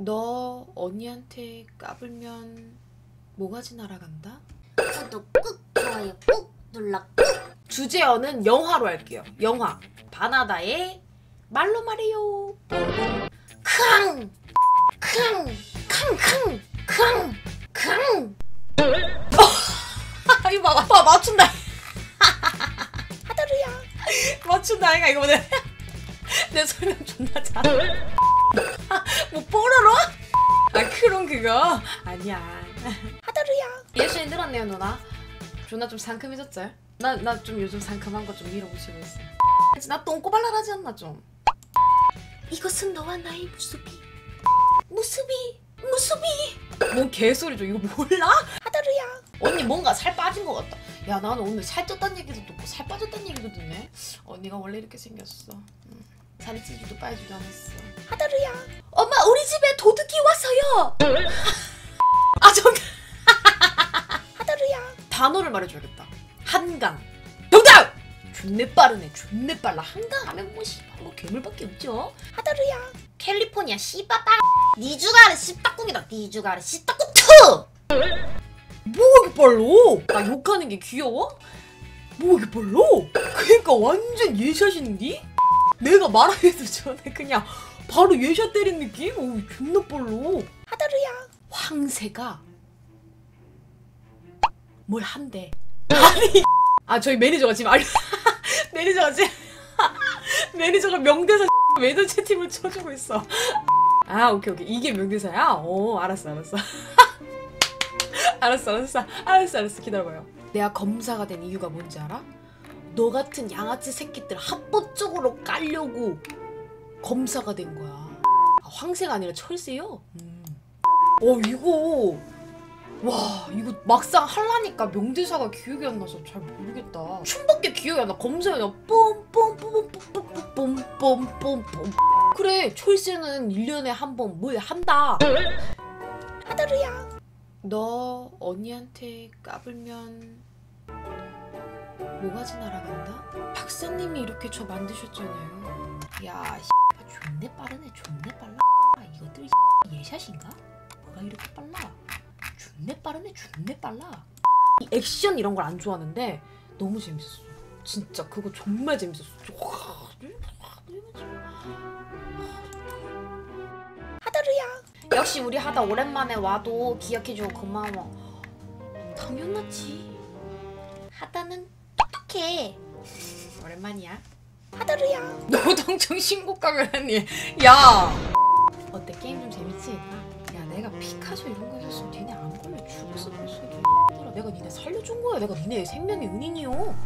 너 언니한테 까불면 모가지 날아간다? 구독 꾹 좋아요 꾹 눌러 꾹 주제어는 영화로 할게요. 영화. 바나다의 말로 말해요. 캉! 캉! 캉캉! 아, 이거 봐, 봐, 맞춘다. 하다루야. 맞춘다, 아이가 이거 보네. 내 설명 존나 잘해. 뭐 뽀로로? 아, 크롱 그거? 아니야. 하다루야. 예술이 늘었네요, 누나. 존나 좀 상큼해졌지? 나, 나 좀 요즘 상큼한 거 좀 밀어보시고 있어. 나 똥꼬발랄하지 않나, 좀? 이것은 너와 나의 무수비 무수비 무수비 뭔 개소리죠? 이거 몰라? 하다루야 언니 뭔가 살 빠진 것 같다. 야 나는 오늘 살 쪘다는 얘기도 듣고 살 빠졌다는 얘기도 듣네. 언니가 원래 이렇게 생겼어. 응. 살이 찌지도 빠지지도 않았어. 하다루야 엄마 우리 집에 도둑이 왔어요 아 정답! 하다루야 단어를 말해줘야겠다. 한강. 정답! 존내 빠르네. 존내 빨라. 한강 하면 뭐 씨발 뭐 괴물밖에 없죠. 하다루야 캘리포니아 씨바빠. 니주가르 씨딱꿍이다 니주가르 씨딱꿍 뭐 이렇게 빨로? 나 욕하는 게 귀여워? 뭐 이렇게 빨로? 그니까 완전 예샷인디? 내가 말하기도 전에 그냥 바로 예샷 때린 느낌? 오 존나 빨로. 하다루야. 황새가 뭘 한대. 아니 아 저희 매니저가 지금 알 매니저가 지금 매니저가 명대사 매니저 채팅을 쳐주고 있어. 아 오케이 오케이. 이게 명대사야? 오 알았어 알았어. 알았어 알았어. 알았어 알았어. 기다려봐요. 내가 검사가 된 이유가 뭔지 알아? 너 같은 양아치 새끼들 합법적으로 깔려고 검사가 된 거야 아, 황새가 아니라 철새요? 음. 어 이거 와 이거 막상 할라니까 명대사가 기억이 안 나서 잘 모르겠다 춤밖에 기억이 안 나 검사가 뽐뽐뽐뽐뽐뽐뽐뽐뽐 그래 철새는 1년에 한 번 뭘 한다 하다루야 너 언니한테 까불면 모가지 날아간다? 박사님이 이렇게 저 만드셨잖아요 야 존내 빠르네 존내 빨라 이것들 예샷인가? 뭐가 이렇게 빨라? 존내 빠르네 존내 빨라 이 액션 이런 걸 안 좋아하는데 너무 재밌었어 진짜 그거 정말 재밌었어 하다루야 역시 우리 하다 오랜만에 와도 기억해주고 고마워. 당연하지. 하다는 똑똑해. 오랜만이야. 하다루야 노동청 신고가을 했니? 야! 어때 게임 좀 재밌지? 야 내가 피카소 이런 거 했었으면 니네 안 걸려 죽었어 벌써 얘들아 내가 니네 살려준 거야 내가 니네 생명의 은인이요